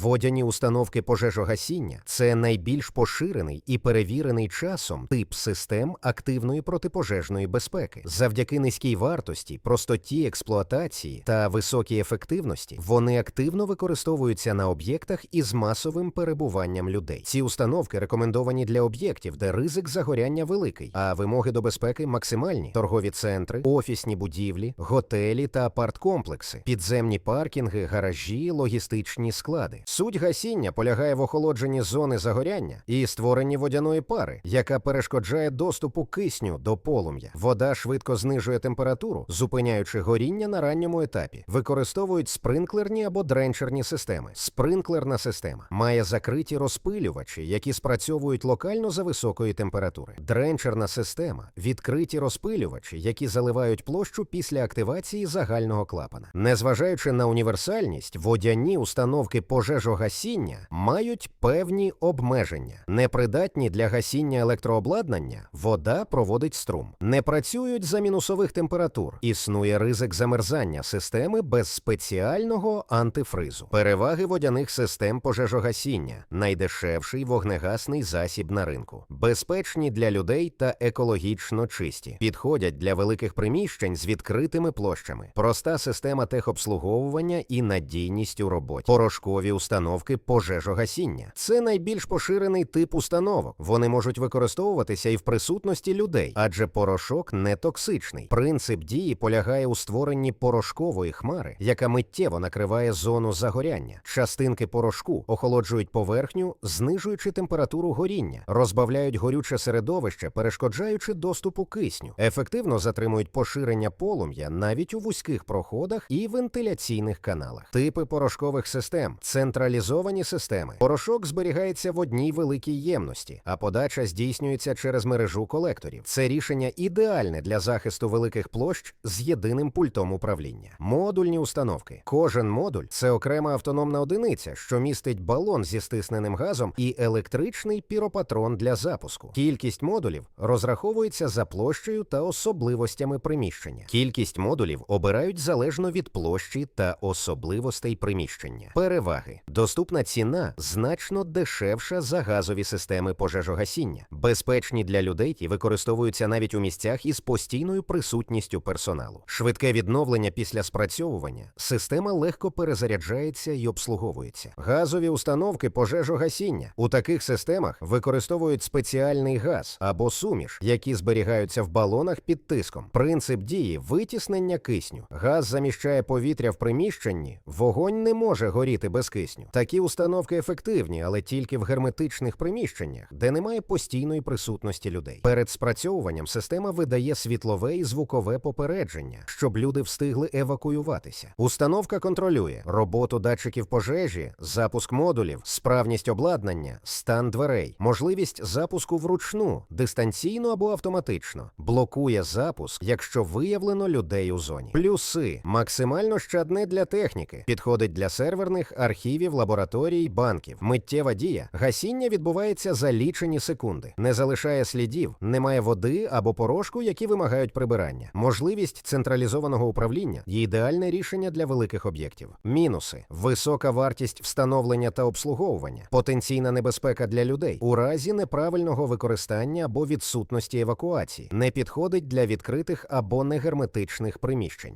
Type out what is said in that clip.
Водяні установки пожежогасіння це найбільш поширений і перевірений часом тип систем активної протипожежної безпеки. Завдяки низькій вартості, простоті експлуатації та високій ефективності вони активно використовуються на об'єктах із масовим перебуванням людей. Ці установки рекомендовані для об'єктів, де ризик загоряння великий, а вимоги до безпеки максимальні: торгові центри, офісні будівлі, готелі та апарткомплекси, підземні паркінги, гаражі, логістичні склади. Суть гасіння полягає в охолодженні зони загоряння і створенні водяної пари, яка перешкоджає доступу кисню до полум'я. Вода швидко знижує температуру, зупиняючи горіння на ранньому етапі. Використовують спринклерні або дренчерні системи. Спринклерна система має закриті розпилювачі, які спрацьовують локально за високої температури. Дренчерна система відкриті розпилювачі, які заливають площу після активації загального клапана. Незважаючи на універсальність, водяні установки пожежогасіння мають певні обмеження. Непридатні для гасіння електрообладнання, вода проводить струм. Не працюють за мінусових температур. Існує ризик замерзання системи без спеціального антифризу. Переваги водяних систем пожежогасіння найдешевший вогнегасний засіб на ринку, безпечні для людей та екологічно чисті, підходять для великих приміщень з відкритими площами, проста система техобслуговування і надійність у роботі, порошкові установки пожежогасіння. Це найбільш поширений тип установок. Вони можуть використовуватися і в присутності людей, адже порошок не токсичний. Принцип дії полягає у створенні порошкової хмари, яка миттєво накриває зону загоряння. Частинки порошку охолоджують поверхню, знижуючи температуру горіння, розбавляють горюче середовище, перешкоджаючи доступу кисню, ефективно затримують поширення полум'я навіть у вузьких проходах і вентиляційних каналах. Типи порошкових систем централізовані системи. Порошок зберігається в одній великій ємності, а подача здійснюється через мережу колекторів. Це рішення ідеальне для захисту великих площ з єдиним пультом управління. Модульні установки. Кожен модуль це окрема автономна одиниця, що містить балон зі стисненим газом і електричний піропатрон для запуску. Кількість модулів розраховується за площею та особливостями приміщення. Кількість модулів обирають залежно від площі та особливостей приміщення. Переваги: доступна ціна значно дешевша за газові системи пожежогасіння, безпечні для людей і використовуються навіть у місцях із постійною присутністю персоналу. Швидке відновлення після спрацьовування. Система легко перезаряджається і обслуговується. Газові установки пожежогасіння. У таких системах використовують спеціальний газ або суміш, які зберігаються в балонах під тиском. Принцип дії витіснення кисню. Газ заміщає повітря в приміщенні, вогонь не може горіти без кисню. Такі установки ефективні, але тільки в герметичних приміщеннях, де немає постійної присутності людей. Перед спрацьовуванням система видає світлове і звукове попередження, щоб люди встигли евакуюватися. Установка контролює роботу датчиків пожежі, запуск модулів, справність обладнання, стан дверей, можливість запуску вручну, дистанційно або автоматично, блокує запуск, якщо виявлено людей у зоні. Плюси максимально щадне для техніки, підходить для серверних архівів, лабораторій, банків. Миттєва дія. Гасіння відбувається за лічені секунди, не залишає слідів, немає води або порошку, які вимагають прибирання. Можливість централізованого управління є ідеальне рішення для великих об'єктів. Мінуси: висока вартість встановлення та обслуговування, потенційна небезпека для людей у разі неправильного використання або відсутності евакуації, не підходить для відкритих або негерметичних приміщень.